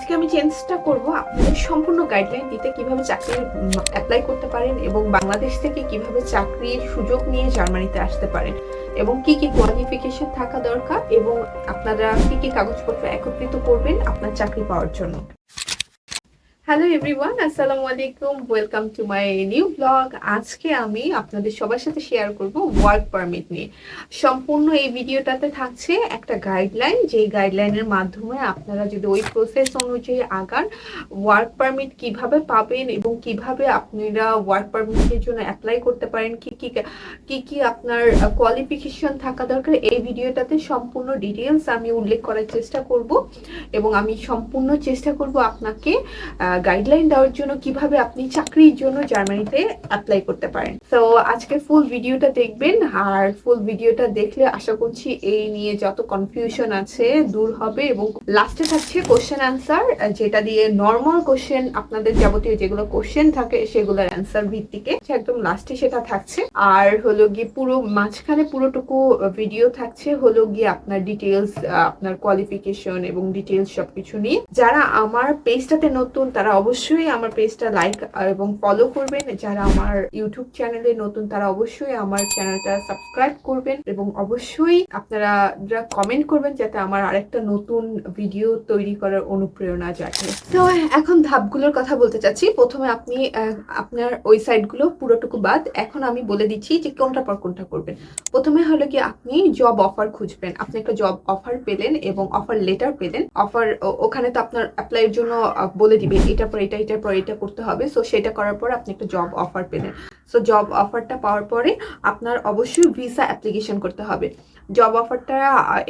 আজকে আমি চেঞ্জটা করব আপনাদের সম্পূর্ণ গাইডলাইন দিতে কীভাবে চাকরি অ্যাপ্লাই করতে পারেন এবং বাংলাদেশ থেকে কীভাবে চাকরির সুযোগ নিয়ে জার্মানিতে আসতে পারেন এবং কি কি কোয়ালিফিকেশন থাকা দরকার এবং আপনারা কি কি কাগজপত্র একত্রিত করবেন আপনার চাকরি পাওয়ার জন্য। হ্যালো এভরিওয়ান আসসালামু আলাইকুম welcome to my new blog আজকে আমি আপনাদের সবার সাথে শেয়ার করব ওয়ার্ক পারমিট নিয়ে। সম্পূর্ণ এই ভিডিওটাতে থাকছে একটা গাইডলাইন যেই গাইডলাইনের মাধ্যমে আপনারা যদি ওই প্রসেস অনুযায়ী আগান ওয়ার্ক পারমিট কীভাবে পাবেন এবং কীভাবে আপনারা ওয়ার্ক পারমিটের জন্য অ্যাপ্লাই করতে পারেন, কি কি কি কি আপনার কোয়ালিফিকেশন থাকা দরকার, এই ভিডিওটাতে সম্পূর্ণ ডিটেলস আমি উল্লেখ করার চেষ্টা করব এবং আমি সম্পূর্ণ চেষ্টা করব আপনাকে গাইডলাইন দেওয়ার জন্য কীভাবে আপনি চাকরির জন্য জার্মানিতে অ্যাপ্লাই করতে পারেন। তো আজকে ফুল ভিডিওটা দেখবেন আর ফুল ভিডিওটা দেখলে আশা করছি এই নিয়ে যত কনফিউশন আছে দূর হবে এবং লাস্টে থাকছে কোশ্চেন অ্যান্সার যেটা দিয়ে নর্মাল কোশ্চেন আপনাদের যাবতীয় যেগুলো কোশ্চেন থাকে সেগুলোর অ্যান্সার ভিত্তিকে একদম লাস্টে সেটা থাকছে। আর হলো গিয়ে পুরো মাঝখানে পুরোটুকু ভিডিও থাকছে, হলো গিয়ে আপনার ডিটেলস আপনার কোয়ালিফিকেশন এবং ডিটেলস সবকিছু নিয়ে। যারা আমার পেজটাতে নতুন তারা অবশ্যই আমার পেজটা লাইক এবং ফলো করবেন। যারা আমার ইউটিউব চ্যানেলে নতুন, তারা অবশ্যই আমার চ্যানেলটা সাবস্ক্রাইব করবেন এবং অবশ্যই আপনারা যারা কমেন্ট করবেন যাতে আমার আরেকটা নতুন ভিডিও তৈরি করার অনুপ্রেরণা জাগে তো এখন ধাপগুলোর কথা বলতে চাচ্ছি। প্রথমে আপনি আপনার ওই সাইটগুলো পুরোটুকু বাদ। এখন আমি বলে দিচ্ছি যে কোনটা পর কোনটা করবেন। প্রথমে হলো কি, আপনি জব অফার খুঁজবেন। আপনি একটা জব অফার পেলেন এবং অফার লেটার পেলেন। অফার ওখানে তো আপনার অ্যাপ্লাইয়ের জন্য বলে দিবে। এটার পর এটা এটার পর এটা করতে হবে। সো সেটা করার পর আপনি একটা জব অফার পেলেন। সো জব অফারটা পাওয়ার পরে আপনার অবশ্যই ভিসা অ্যাপ্লিকেশন করতে হবে। জব অফারটা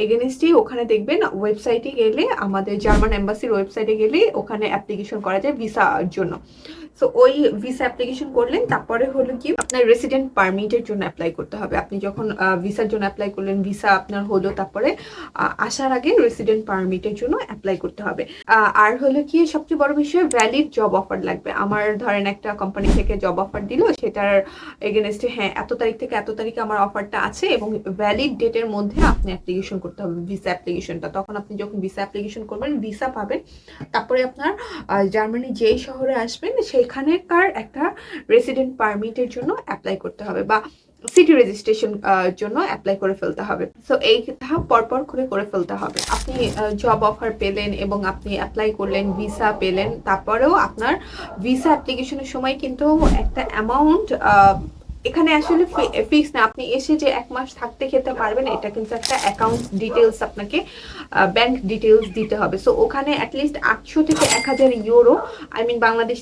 এগেনস্টই ওখানে দেখবেন ওয়েবসাইটে গেলে, আমাদের জার্মান এম্বাসির ওয়েবসাইটে গেলে ওখানে অ্যাপ্লিকেশন করা যায় ভিসার জন্য। সো ওই ভিসা অ্যাপ্লিকেশন করলেন, তারপরে হলো কি, আপনার রেসিডেন্ট পারমিটের জন্য অ্যাপ্লাই করতে হবে। আপনি যখন ভিসার জন্য অ্যাপ্লাই করলেন ভিসা আপনার হলো, তারপরে আসার আগে রেসিডেন্ট পারমিটের জন্য অ্যাপ্লাই করতে হবে। আর হলো কি, সবচেয়ে বড় বিষয় ভ্যালিড জব অফার লাগবে। আমার ধরেন একটা কোম্পানি থেকে জব অফার দিল, সেটার এগেনস্টে হ্যাঁ এত তারিখ থেকে এত তারিখে আমার অফারটা আছে এবং ভ্যালিড ডেটের মধ্যে আপনি অ্যাপ্লিকেশন করতে হবে ভিসা অ্যাপ্লিকেশনটা তখন আপনি যখন ভিসা অ্যাপ্লিকেশন করবেন ভিসা পাবেন, তারপরে আপনার জার্মানি যেই শহরে আসবেন সেইখানেকার একটা রেসিডেন্ট পারমিটের জন্য অ্যাপ্লাই করতে হবে বা সিটি রেজিস্ট্রেশন জন্য অ্যাপ্লাই করে ফেলতে হবে। সো এই ধাপ পরপর করে করে ফেলতে হবে। আপনি জব অফার পেলেন এবং আপনি অ্যাপ্লাই করলেন ভিসা পেলেন, তারপরেও আপনার ভিসা অ্যাপ্লিকেশনের সময় কিন্তু একটা অ্যামাউন্ট এখানে আসলে ফিক্স না, আপনি এসে যে এক মাস থাকতে খেতে পারবেন, এটা কিন্তু একটা অ্যাকাউন্ট ডিটেলস আপনাকে ব্যাংক ডিটেলস দিতে হবে। সো ওখানে অ্যাটলিস্ট আটশো থেকে এক হাজার ইউরো আই মিন বাংলাদেশ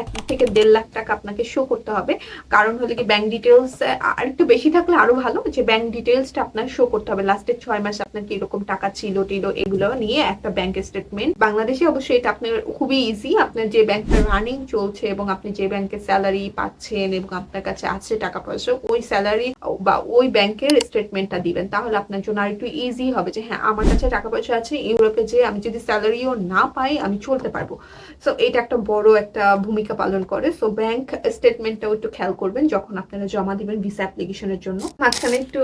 এক থেকে দেড় লাখ টাকা আপনাকে শো করতে হবে। কারণ হলো কি ব্যাংক ডিটেলস আর একটু বেশি থাকলে আরও ভালো, যে ব্যাংক ডিটেলসটা আপনার শো করতে হবে। লাস্টের ছয় মাস আপনার কীরকম টাকা ছিল, টিল, এগুলো নিয়ে একটা ব্যাংক স্টেটমেন্ট বাংলাদেশে অবশ্যই এটা আপনার খুবই ইজি আপনার যে ব্যাংকটা রানিং চলছে এবং আপনি যে ব্যাংকে স্যালারি পাচ্ছেন এবং আপনার কাছে আছে টাকা পয়সা, ওই স্যালারি বা ওই ব্যাংকের স্টেটমেন্টটা দিবেন, তাহলে আপনার জন্য আর একটু ইজি হবে যে হ্যাঁ আমার কাছে টাকা পয়সা আছে, ইউরোপে যে আমি যদি স্যালারিও না পাই, আমি চলতে পারব। সো এটা একটা বড় একটা ভূমিকা পালন করে। সো ব্যাংক স্টেটমেন্টটাও একটু খেয়াল করবেন, যখন আপনারা জমা দিবেন ভিসা অ্যাপ্লিকেশনের জন্য। মাঝখানে একটু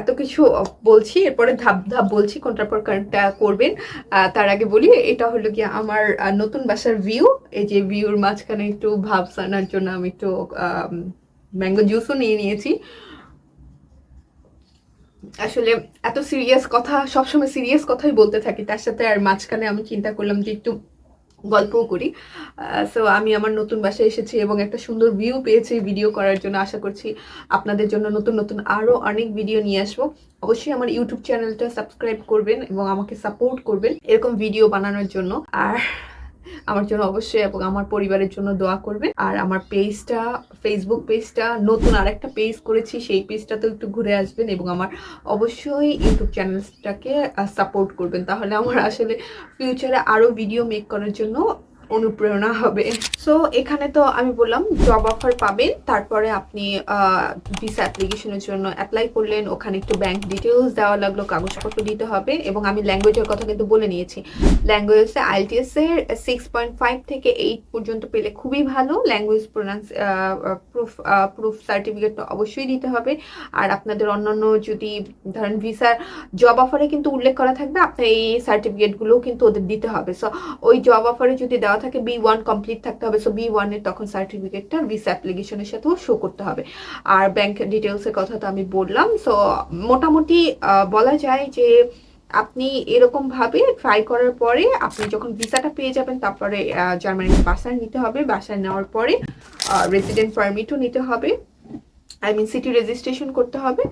এত কিছু বলছি, এরপরে ধাপ ধাপ বলছি, কোনটার পর কোনটা করবেন। তার আগে বলি, এটা হলো কি আমার নতুন বাসার ভিউ এই যে ভিউর মাঝখানে একটু ভাব আনার জন্য আমি একটু ম্যাঙ্গো জুসও নিয়ে নিয়েছি। আসলে এত সিরিয়াস কথা, সবসময় সিরিয়াস কথাই বলতে থাকি। তার সাথে আর মাঝখানে আমি চিন্তা করলাম যে একটু গল্পও করি। সো আমি আমার নতুন বাসায় এসেছি এবং একটা সুন্দর ভিউ পেয়েছি ভিডিও করার জন্য। আশা করছি আপনাদের জন্য নতুন নতুন আরও অনেক ভিডিও নিয়ে আসব। অবশ্যই আমার ইউটিউব চ্যানেলটা সাবস্ক্রাইব করবেন এবং আমাকে সাপোর্ট করবেন এরকম ভিডিও বানানোর জন্য। আর আমার জন্য অবশ্যই এবং আমার পরিবারের জন্য দোয়া করবে। আর আমার পেজটা ফেসবুক পেজটা নতুন আর একটা পেজ করেছি, সেই পেজটাতেও একটু ঘুরে আসবেন এবং আমার অবশ্যই ইউটিউব চ্যানেলটাকে সাপোর্ট করবেন। তাহলে আমার আসলে ফিউচারে আরও ভিডিও মেক করার জন্য অনুপ্রেরণা হবে। সো এখানে তো আমি বললাম জব অফার পাবেন, তারপরে আপনি ভিসা অ্যাপ্লিকেশনের জন্য অ্যাপ্লাই করলেন, ওখানে একটু ব্যাংক ডিটেলস দেওয়া লাগল, কাগজপত্র দিতে হবে, এবং আমি ল্যাঙ্গুয়েজের কথা কিন্তু বলে নিয়েছি। ল্যাঙ্গুয়েজে আইটিএস এর সিক্স পয়েন্ট ফাইভ থেকে এইট পর্যন্ত পেলে খুবই ভালো language pronounce proof proof certificate তো অবশ্যই দিতে হবে। আর আপনাদের অন্যান্য যদি ধরেন ভিসার জব অফারে কিন্তু উল্লেখ করা থাকবে, আপনার এই সার্টিফিকেটগুলোও কিন্তু ওদের দিতে হবে। সো ওই জব অফারে যদি দেওয়া থাকে বি ওয়ান কমপ্লিট থাকতে হবে সো বি ওয়ানের তখন সার্টিফিকেটটা ভিসা অ্যাপ্লিকেশনের সাথেও শো করতে হবে। আর ব্যাংক ডিটেলসের কথা তো আমি বললাম সো মোটামুটি বলা যায় যে আপনি এরকম ভাবে ট্রাই করার পরে আপনি যখন ভিসাটা পেয়ে যাবেন, তারপরে জার্মানির বাসায় নিতে হবে। বাসায় নেওয়ার পরে রেসিডেন্ট পারমিটও নিতে হবে। আই মিন সিটি রেজিস্ট্রেশন করতে হবে।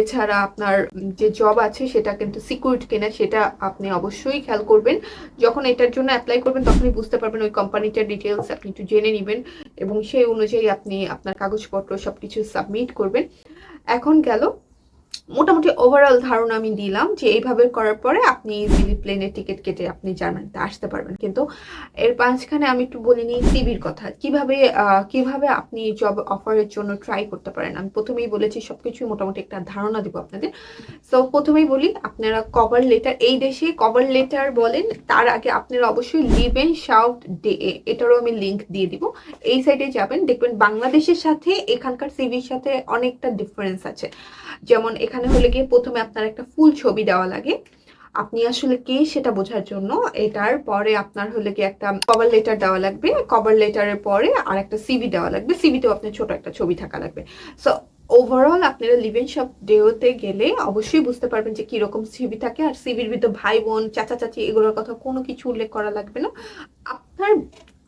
এছাড়া আপনার যে জব আছে, সেটা কিন্তু সিকিউরড কিনা, সেটা আপনি অবশ্যই খেয়াল করবেন। যখন এটার জন্য অ্যাপ্লাই করবেন, তখনই বুঝতে পারবেন ওই কোম্পানিটার ডিটেলস আপনি একটু জেনে নেবেন এবং সেই অনুযায়ী আপনি আপনার কাগজপত্র সব কিছু সাবমিট করবেন। এখন গেল মোটামুটি ওভারঅল ধারণা আমি দিলাম যে এইভাবে করার পরে আপনি ইজিলি প্লেনের টিকিট কেটে আপনি জার্মানিতে আসতে পারবেন। কিন্তু এর মাঝখানে আমি একটু বলে নিই সিবির কথা। কীভাবে কীভাবে আপনি জব অফারের জন্য ট্রাই করতে পারেন? আমি প্রথমেই বলেছি সবকিছুই মোটামুটি একটা ধারণা দিব আপনাদের। সো প্রথমেই বলি, আপনারা কভার লেটার এই দেশে কভার লেটার বলেন, তার আগে আপনারা অবশ্যই লিভেন শাউট ডে এটারও আমি লিঙ্ক দিয়ে দিব। এই সাইডে যাবেন, দেখবেন বাংলাদেশের সাথে এখানকার সিভির সাথে অনেকটা ডিফারেন্স আছে। যেমন এখানে হলে গিয়ে প্রথমে আপনার একটা ফুল ছবি দেওয়া লাগে। আপনি আসলে কে সেটা বোঝার জন্য এটার পরে আপনার হলে কি একটা কভার লেটার দেওয়া লাগবে। কভার লেটারের পরে আর একটা সিভি দেওয়া লাগবে। সিভিতেও আপনার ছোট একটা ছবি থাকা লাগবে। সো ওভারঅল আপনারা লিভেন শপ ডেওতে গেলে অবশ্যই বুঝতে পারবেন যে কীরকম সিভি থাকে আর সিভির ভিতর ভাই বোন, চাচা চাচি এগুলোর কথা কোনো কিছু উল্লেখ করা লাগবে না। আপনার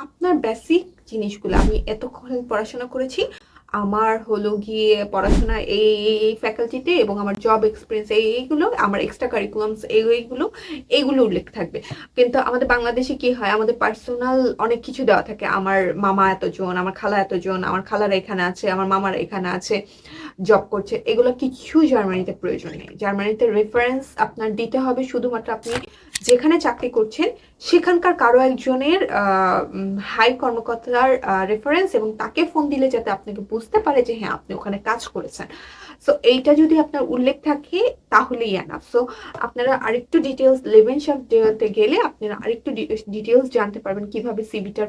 আপনার বেসিক জিনিসগুলো আমি এতক্ষণ পড়াশোনা করেছি। আমার হলো গিয়ে পড়াশোনা এই, এই- এই ফ্যাকাল্টিতে এবং আমার জব এক্সপিরিয়েন্স এই, এইগুলো, আমার এক্সট্রা কারিকুলামস এই, এইগুলো এইগুলো উল্লেখ থাকবে। কিন্তু আমাদের বাংলাদেশে কি হয়, আমাদের পার্সোনাল অনেক কিছু দেওয়া থাকে। আমার মামা এতজন, আমার খালা এতজন, আমার খালারা এখানে আছে, আমার মামারা এখানে আছে। জব করছে, এগুলো কিছু জার্মানিতে প্রয়োজন নেই। জার্মানিতে রেফারেন্স আপনার দিতে হবে শুধুমাত্র আপনি যেখানে চাকরি করছেন, সেখানকার কারও একজনের হাই কর্মকর্তার রেফারেন্স এবং তাকে ফোন দিলে যাতে আপনাকে বুঝতে পারে যে হ্যাঁ আপনি ওখানে কাজ করেছেন। সো এইটা যদি আপনার উল্লেখ থাকে, তাহলেই এনাফ সো আপনারা আরেকটু ডিটেলস লেভেন শপ ডেতে গেলে আপনারা আরেকটু ডিটেলস জানতে পারবেন কীভাবে সিভিটার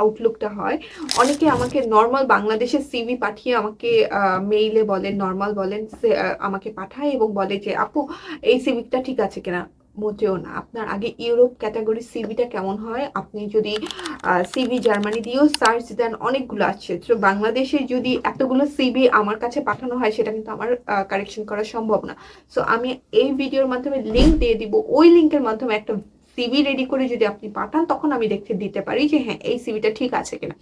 আউটলুকটা হয়। অনেকে আমাকে নর্মাল বাংলাদেশের সিভি পাঠিয়ে আমাকে মেইলে বলেন নর্মাল বলেন আমাকে পাঠায় এবং বলে যে, আপু, এই সিভিটা ঠিক আছে কিনা? মোটেও না। আপনার আগে ইউরোপ ক্যাটাগরি সিভিটা কেমন হয়? আপনি যদি সিভি জার্মানি দিয়েও সার্চ দেন, অনেকগুলো আছে। তো বাংলাদেশে যদি এতগুলো সিভি আমার কাছে পাঠানো হয়, সেটা কিন্তু আমার কারেকশন করা সম্ভব না। সো আমি এই ভিডিওর মাধ্যমে লিঙ্ক দিয়ে দিব। ওই লিঙ্কের মাধ্যমে একটা সিভি রেডি করে যদি আপনি পাঠান, তখন আমি দেখতে দিতে পারি যে হ্যাঁ এই সিভিটা ঠিক আছে কিনা।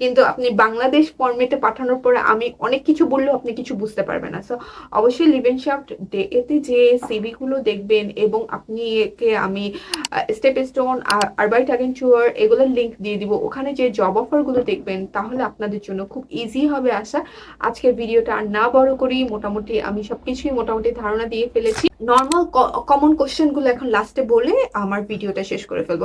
কিন্তু আপনি বাংলাদেশ ফর্মেটে পাঠানোর পরে আমি অনেক কিছু বললেও আপনি কিছু বুঝতে পারবেন না। সো অবশ্যই লিভেন শাফট ডে এতে যে সিভিগুলো দেখবেন এবং আপনি একে আমি স্টেপ স্টোন আরবাইট আগেন্টুয়ার এগুলোর লিঙ্ক দিয়ে দিব। ওখানে যে জব অফারগুলো দেখবেন, তাহলে আপনাদের জন্য খুব ইজি হবে আসা আজকের ভিডিওটা আর না বড় করি, মোটামুটি আমি সবকিছুই মোটামুটি ধারণা দিয়ে ফেলেছি। নর্মাল কমন কোশ্চেনগুলো এখন লাস্টে বলে, আমার ভিডিওটা শেষ করে ফেলব।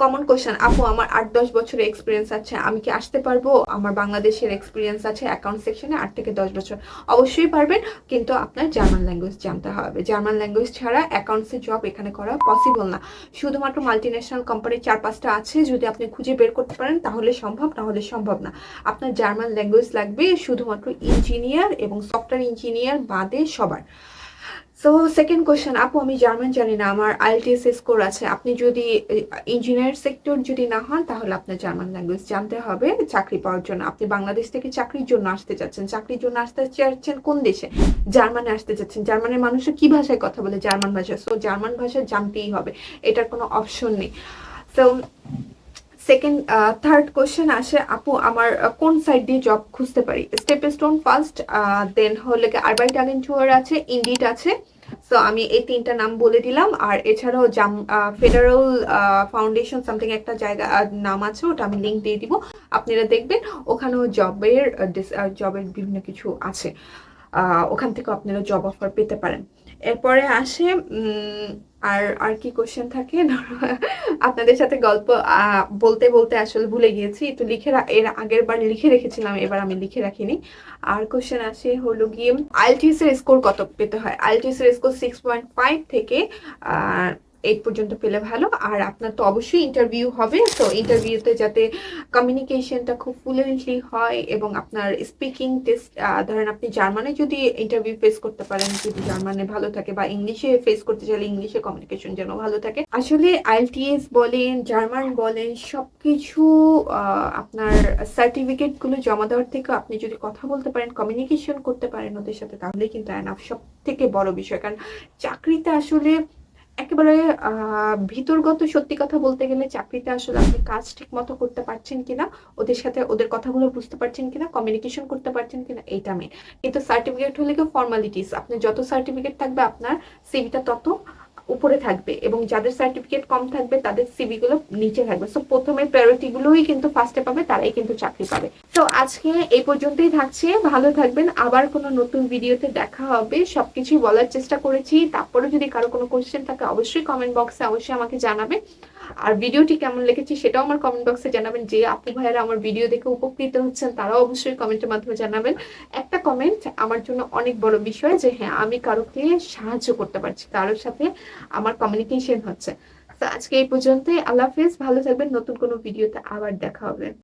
কমন কোশ্চেন আপু, আমার আট দশ বছরের এক্সপিরিয়েন্স আছে, আমি কি আসতে পারব? আমার বাংলাদেশের এক্সপিরিয়েন্স আছে অ্যাকাউন্ট সেকশনে আট থেকে দশ বছর। অবশ্যই পারবেন, কিন্তু আপনার জার্মান ল্যাঙ্গুয়েজ জানতে হবে। জার্মান ল্যাঙ্গুয়েজ ছাড়া অ্যাকাউন্টসের জব এখানে করা পসিবল না। শুধুমাত্র মাল্টি ন্যাশনাল কোম্পানি চার পাঁচটা আছে, যদি আপনি খুঁজে বের করতে পারেন, তাহলে সম্ভব তাহলে সম্ভব না। আপনার জার্মান ল্যাঙ্গুয়েজ লাগবে শুধুমাত্র ইঞ্জিনিয়ার এবং সফটওয়্যার ইঞ্জিনিয়ার বাদে সবার। সো সেকেন্ড কোয়েশ্চেন আপু, আমি জার্মান জানি না, আমার আইএলটিএস স্কোর আছে। আপনি যদি ইঞ্জিনিয়ার সেক্টর যদি না হন, তাহলে আপনার জার্মান ল্যাঙ্গুয়েজ জানতে হবে, চাকরি পাওয়ার জন্য। আপনি বাংলাদেশ থেকে চাকরির জন্য আসতে চাচ্ছেন। চাকরির জন্য আসতে চাচ্ছেন কোন দেশে? জার্মানে আসতে চাচ্ছেন। জার্মানের মানুষের কি ভাষায় কথা বলে? জার্মান ভাষা। সো জার্মান ভাষা জানতেই হবে। এটার কোনো অপশন নেই। সো সেকেন্ড থার্ড কোশ্চেন আসে, আপু, আমার কোন সাইড দিয়ে জব খুঁজতে পারি? স্টেপ স্টোন ফার্স্ট দেন হলে আরবাইট আগেন্টুয়ার আছে? ইন্ডিট আছে। সো আমি এই তিনটা নাম বলে দিলাম। আর এছাড়াও জাম ফেডারেল ফাউন্ডেশন সামথিং একটা জায়গা নাম আছে, ওটা আমি লিঙ্ক দিয়ে দিব। আপনারা দেখবেন ওখানেও জবের জবের বিভিন্ন কিছু আছে। ওখান থেকে আপনারা জব অফার পেতে পারেন। এরপরে আসে আর আর কি কোশ্চেন থাকে? আপনাদের সাথে গল্প বলতে বলতে আসলে ভুলে গিয়েছি। একটু লিখে এর আগের বার লিখে রেখেছিলাম, এবার আমি লিখে রাখিনি। আর কোশ্চেন আসে হলো গিয়ে আইএলটিএস এর স্কোর কত পেতে হয়? আইএলটিএস এর স্কোর সিক্স পয়েন্ট ফাইভ থেকে এইট পর্যন্ত পেলে ভালো। আর আপনার তো অবশ্যই ইন্টারভিউ হবে। তো ইন্টারভিউতে যাতে কমিউনিকেশনটা খুব ফ্লুয়েন্টলি হয় এবং আপনার স্পিকিং টেস্ট ধরেন আপনি জার্মানে যদি ইন্টারভিউ ফেস করতে পারেন যদি জার্মানে ভালো থাকে বা ইংলিশে ফেস করতে চাইলে ইংলিশে কমিউনিকেশন যেন ভালো থাকে। আসলে আইএলটিএস বলেন জার্মান বলেন সবকিছু আহ, আপনার সার্টিফিকেটগুলো জমা দেওয়ার থেকে আপনি যদি কথা বলতে পারেন কমিউনিকেশন করতে পারেন ওদের সাথে তাহলে কিন্তু এনাফ সব থেকে বড় বিষয়। কারণ চাকরিতে আসলে একেবারে ভিতরগত সত্যি কথা বলতে গেলে চাকরিতে আসলে আপনি কাজ ঠিক মতো করতে পারছেন কিনা, ওদের সাথে ওদের কথাগুলো বুঝতে পারছেন কিনা কমিউনিকেশন করতে পারছেন কিনা, এইটা মেন কিন্তু সার্টিফিকেট হলে কি ফর্মালিটিস আপনি যত সার্টিফিকেট থাকবে, আপনার সিভিটা তত উপরে থাকবে এবং যাদের সার্টিফিকেট কম থাকবে, তাদের সিভি গুলো নিচে থাকবে। সো প্রথমে প্রায়োরিটি গুলোই কিন্তু ফার্স্টে পাবে, তারাই কিন্তু চাকরি পাবে। তো আজকে এই পর্যন্তই থাকছে। ভালো থাকবেন। আবার কোনো নতুন ভিডিওতে দেখা হবে। সবকিছুই বলার চেষ্টা করেছি। তারপরে যদি কারও কোনো কোয়েশ্চেন থাকে, অবশ্যই কমেন্ট বক্সে অবশ্যই আমাকে জানাবে আর ভিডিওটি কেমন লেগেছে সেটাও আমার কমেন্ট বক্সে জানাবেন। যে আপনি ভাইয়েরা আমার ভিডিও দেখে উপকৃত হচ্ছেন, তারাও অবশ্যই কমেন্টের মাধ্যমে জানাবেন। একটা কমেন্ট আমার জন্য অনেক বড় বিষয় যে হ্যাঁ আমি কারোকে সাহায্য করতে পারছি কারোর সাথে আমার কমিউনিকেশন হচ্ছে। তো আজকে এই পর্যন্তই। আল্লাহ হাফেজ। ভালো থাকবেন। নতুন কোনো ভিডিওতে আবার দেখা হবে।